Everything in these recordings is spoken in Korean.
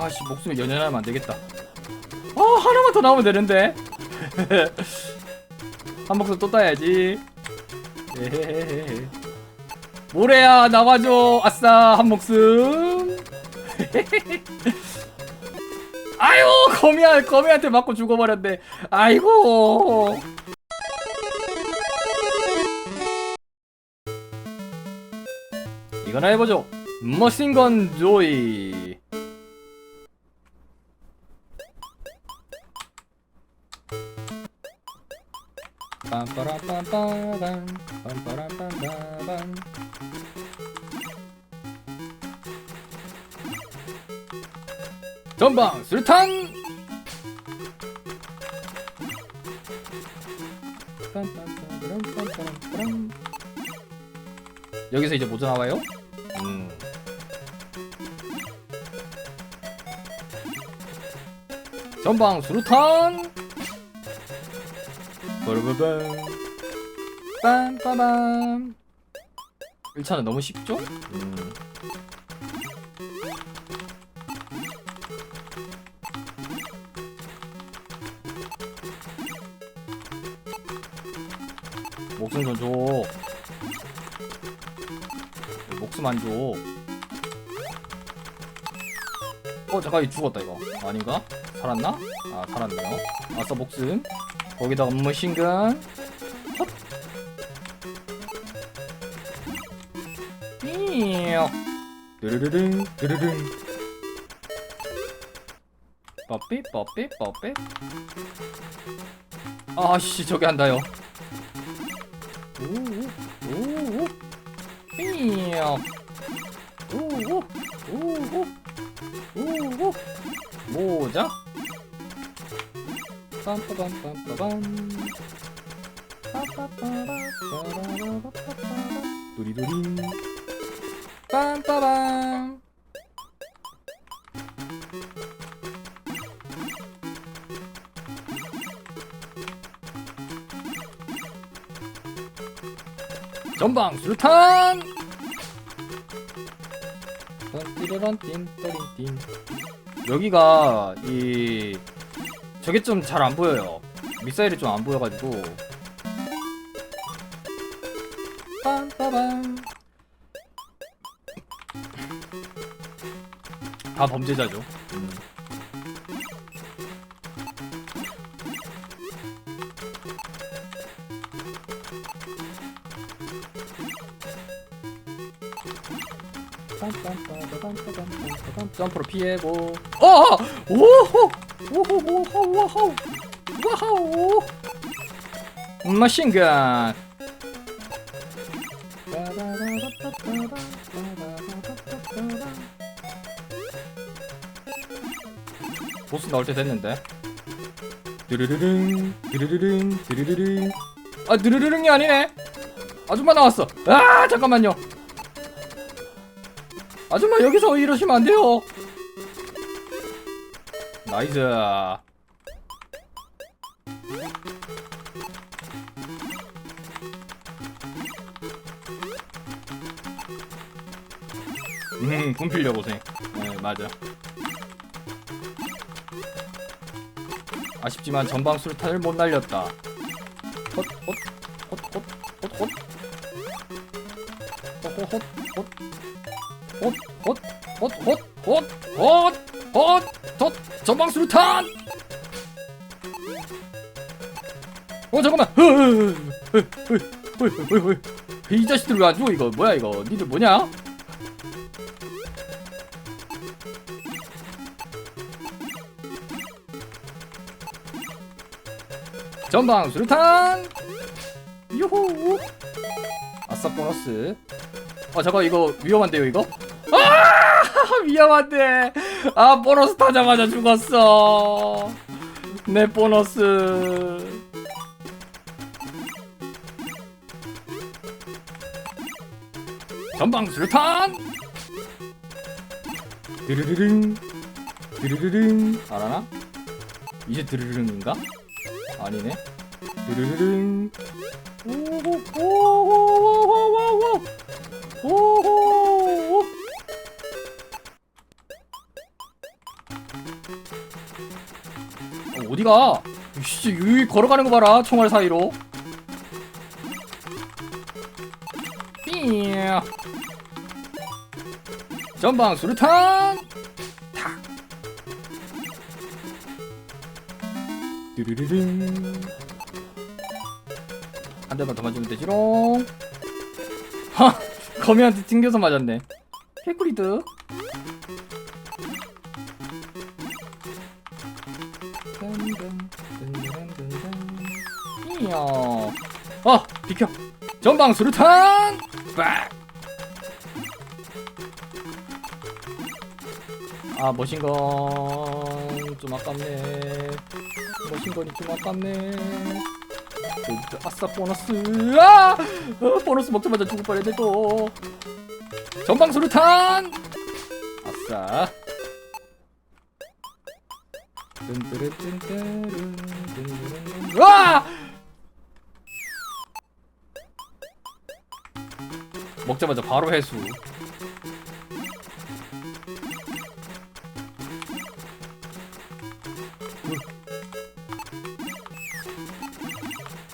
아씨 목숨이 연연하면 안 되겠다. 아 하나만 더 나오면 되는데. 한 목숨 또 따야지. 모래야 나와줘. 아싸 한 목숨. 아유 거미야 거미한테 맞고 죽어버렸네. 아이고. 이거나 해보죠. 머신건 조이. 빰빠라빰빠밤 빰빠라빰빠밤 전방 술탄. 여기서 이제 뭐죠 나와요? 음. 전방 수류탄 버르버밤 빰빠밤 1차는 너무 쉽죠? 음. 목숨 좀 줘. 목숨 안 줘. 어 잠깐 이 죽었다 이거 아닌가? 살았나? 아 살았네요. 아싸 목숨. 헛. 삐요. 드르르릉 드르릉. 뽀삐 뽀삐 뽀삐. 아씨 저기 한다요. 오오 오오 삐요. 오오 오오 오오 모자. 빰빠밤빰빠밤. 두리두리. 빰빠밤. 전방 수류탄! 띠르란 띵 여기가 이 저게 좀 잘 안 보여요. 미사일이 좀 안 보여가지고. 빰빠밤. 다 범죄자죠. 점프로 피해고. 어! 오호! 오호! 오호! 와우! 머신건. 보스 나올 때 됐는데. 드르르릉, 드르르릉, 드르르릉. 아, 드르르릉이 아니네. 아줌마 나왔어. 아, 잠깐만요. 아줌마 여기서 이러시면 안 돼요. 나이스. 음, 분필려 고생. 네, 맞아. 아쉽지만 전방 수류탄을 못 날렸다. 헛, 헛, 헛, 헛, 헛, 헛. 헛, 헛, 헛, 헛. 헛, 헛, 헛, 헛, 헛, 헛, 헛, 전방 수류탄! 어, 잠깐만! 이 자식들 왜 안 죽어, 이거? 뭐야, 이거? 니들 뭐냐? 전방 수류탄! 유후! 아싸 보너스. 어, 잠깐, 이거 위험한데요, 이거? 아 위험한데 아 보너스 타자마자 죽었어. 내 보너스. 전방 수류탄! 드르르릉. 드르르릉. 알아나? 이제 드르르릉인가? 아니네. 드르르릉. 오호호호호호호호 어, 어디가? 씨, 여기 걸어가는 거 봐라. 총알 사이로. 삐. 전방 수류탄. 탁. 뚜루루릉. 한 대만 더 맞으면 되지롱. 하, 거미한테 튕겨서 맞았네. 개꿀이득. 이야. 어, 비켜. 전방 수류탄. 빡. 아, 머신건 좀 아깝네. 머신건이 좀 아깝네. 그, 아싸 보너스. 아! 어, 보너스 먹자마자 죽을 뻔했네 또. 전방 수류탄. 아싸. 와! 먹자마자 바로 회수.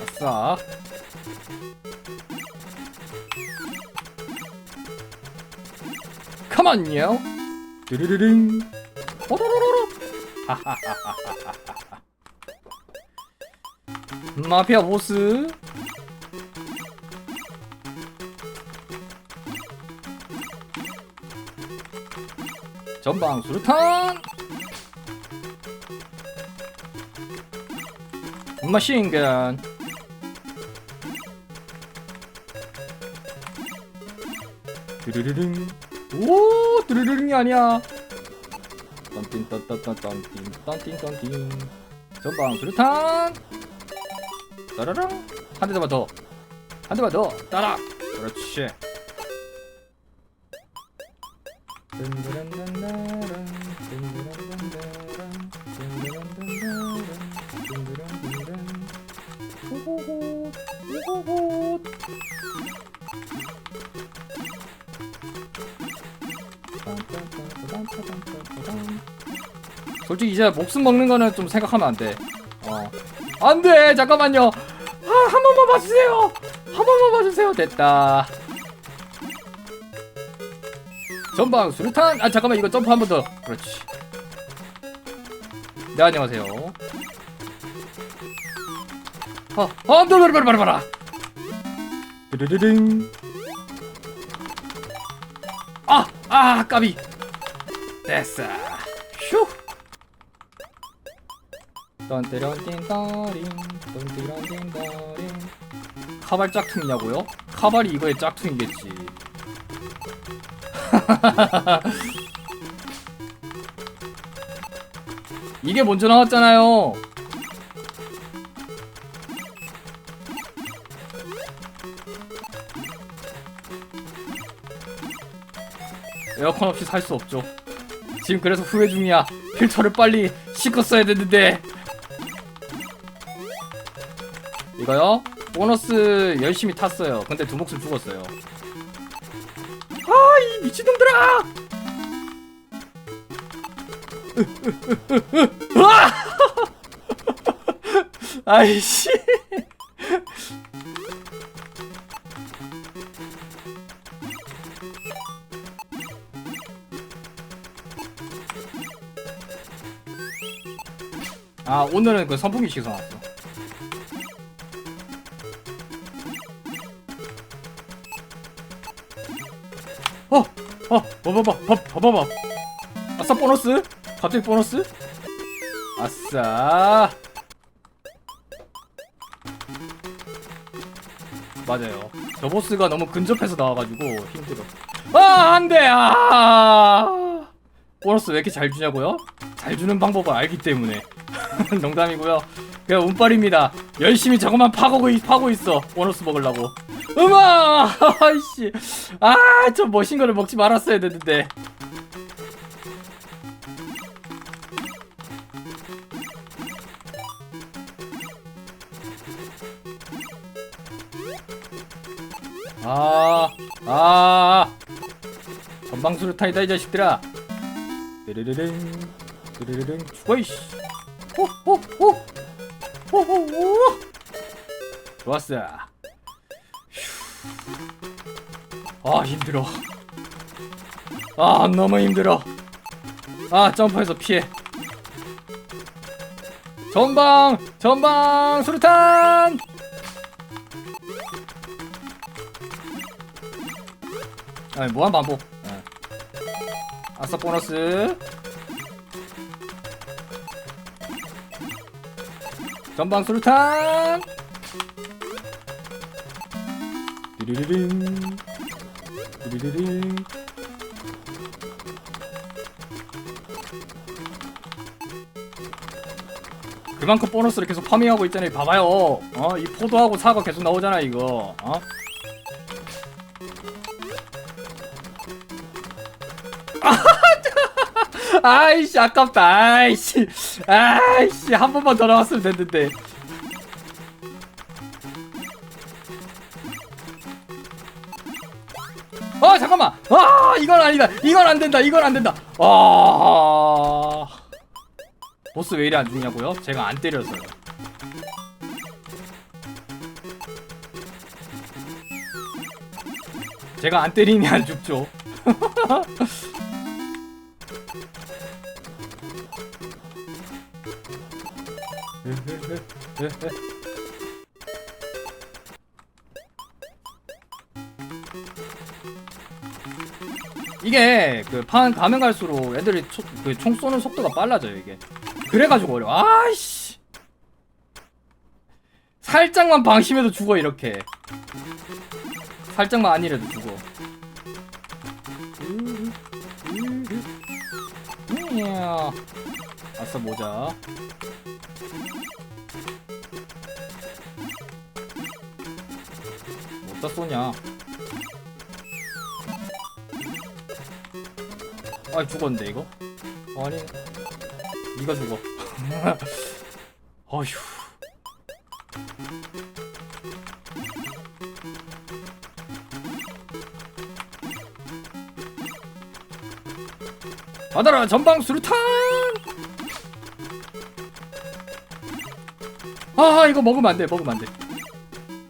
아싸. 컴온요. 뚜루루릉. 오로로로로. 마피아 보스. 전방 수류탄. 머신건. 드르르릉. 오, 드르르릉이 아니야. 떤띵 떤떤떤 떤띵 떤띵 떤띵. 전방 수류탄. 따라랑. 한 대만 더. 한 대만 더. 따라. 그렇지. 이제 목숨 먹는 거는 좀 생각하면 안 돼. 어. 안 돼! 잠깐만요! 아, 한 번만 봐주세요! 한 번만 봐주세요! 됐다. 전방 수류탄! 아, 잠깐만, 이거 점프 한 번 더. 그렇지. 네, 안녕하세요. 어, 어, 노래 봐라, 봐라, 봐라! 드르르릉. 아! 아, 까비! 됐어. 떤뜨런띵떠링 떤뜨런띵떠링 카발 짝퉁이냐고요? 카발이 이거의 짝퉁이겠지. 이게 먼저 나왔잖아요. 에어컨 없이 살 수 없죠. 지금 그래서 후회 중이야. 필터를 빨리 씻었어야 됐는데 이거요? 보너스 열심히 탔어요. 근데 두 목숨 죽었어요. 아, 이 미친놈들아! 아이씨. 아, 오늘은 그 선풍기 시서 나왔어. 어, 봐봐봐, 봐, 봐봐봐. 아싸 보너스? 갑자기 보너스? 아싸. 맞아요. 저 보스가 너무 근접해서 나와가지고 힘들어. 아, 안 돼! 아! 보너스 왜 이렇게 잘 주냐고요? 잘 주는 방법을 알기 때문에. 농담이고요. 그냥 운빨입니다. 열심히 저것만 파고, 있- 파고 있어. 보너스 먹으려고. 음아! 아이씨. 아, 저 멋진 거를 먹지 말았어야 됐는데. 아, 아. 전방수를 타이다 이 자식들아. 르르르릉. 드르르릉 죽어 이씨 호호호 호호호 좋았어 아 힘들어. 아 너무 힘들어. 아 점프해서 피해. 전방 전방 수류탄! 아니 무한 반복? 예. 아싸 보너스. 전방 수류탄! 띠리리링. 띠 리리링 그만큼 보너스를 계속 파밍하고 있잖아요. 봐봐요. 어? 이 포도하고 사과 계속 나오잖아 이거. 어? 아이씨 아깝다. 아이씨. 아이씨 한 번만 더 나왔으면 됐는데 어 잠깐만. 아 이건 아니다. 이건 안 된다. 이건 안 된다. 아. 보스 왜 이리 안 죽냐고요? 제가 안 때려서요. 제가 안 때리면 안 죽죠 이게 그 판 가면 갈수록 애들이 그총 쏘는 속도가 빨라져요 이게. 그래가지고 어려 아이씨. 살짝만 방심해도 죽어 이렇게. 살짝만 아니래도 죽어. 이야. 아싸 모자. 어디다 쏘냐 아 죽었는데 이거? 아니 니가 죽어. 어휴. 받아라 전방 수류탄! 아 이거 먹으면 안돼 먹으면 안돼.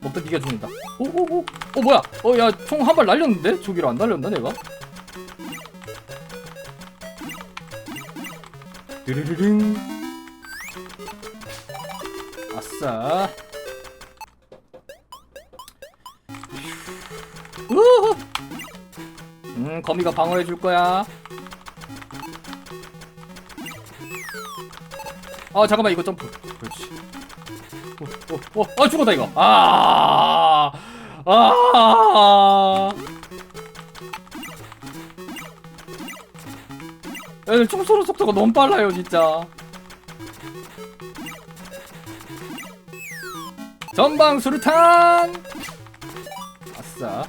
먹다 니가 죽는다. 오오오. 어 뭐야? 어 야 총 한 발 날렸는데? 저기로 안 날렸나 내가 드르르릉 아싸. 음 거미가 방어해 줄 거야. 아 잠깐만 이거 점프. 그렇지. 어, 어, 어, 아 죽었다 이거. 아 아. 애들 총 쏘는 속도가 너무 빨라요 진짜. 전방 수류탄! 아싸.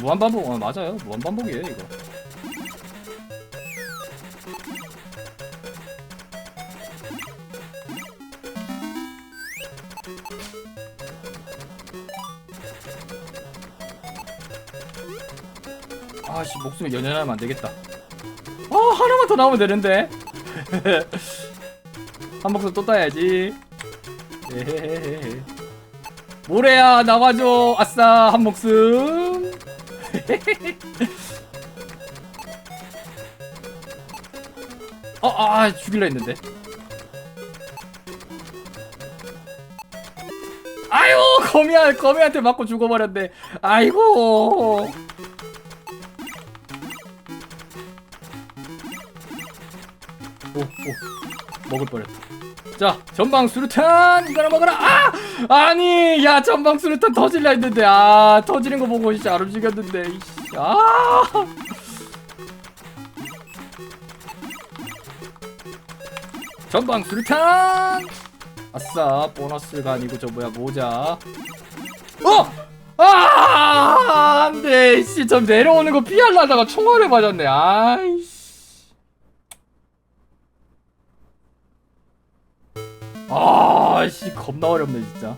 무한반복 아 맞아요. 무한반복이에요 이거 아씨 목숨이 연연하면 안 되겠다. 아 하나만 더 나오면 되는데. 한 목숨 또 따야지. 모래야 나와줘. 아싸 한 목숨. 어, 아, 아 죽일라 했는데. 아유 거미야 거미한테 맞고 죽어버렸네. 아이고. 오, 오, 먹을 뻔했다. 자, 전방 수류탄 이거나 먹어라. 아, 아니, 야, 전방 수류탄 터질라 했는데, 아, 터지는 거 보고 진짜 안 움직였는데, 이씨, 아. 전방 수류탄. 아싸, 보너스가 아니고 저 뭐야 모자. 어! 아, 안 돼, 씨, 좀 내려오는 거 피하려다가 총알에 맞았네. 아이 아씨 겁나 어렵네 진짜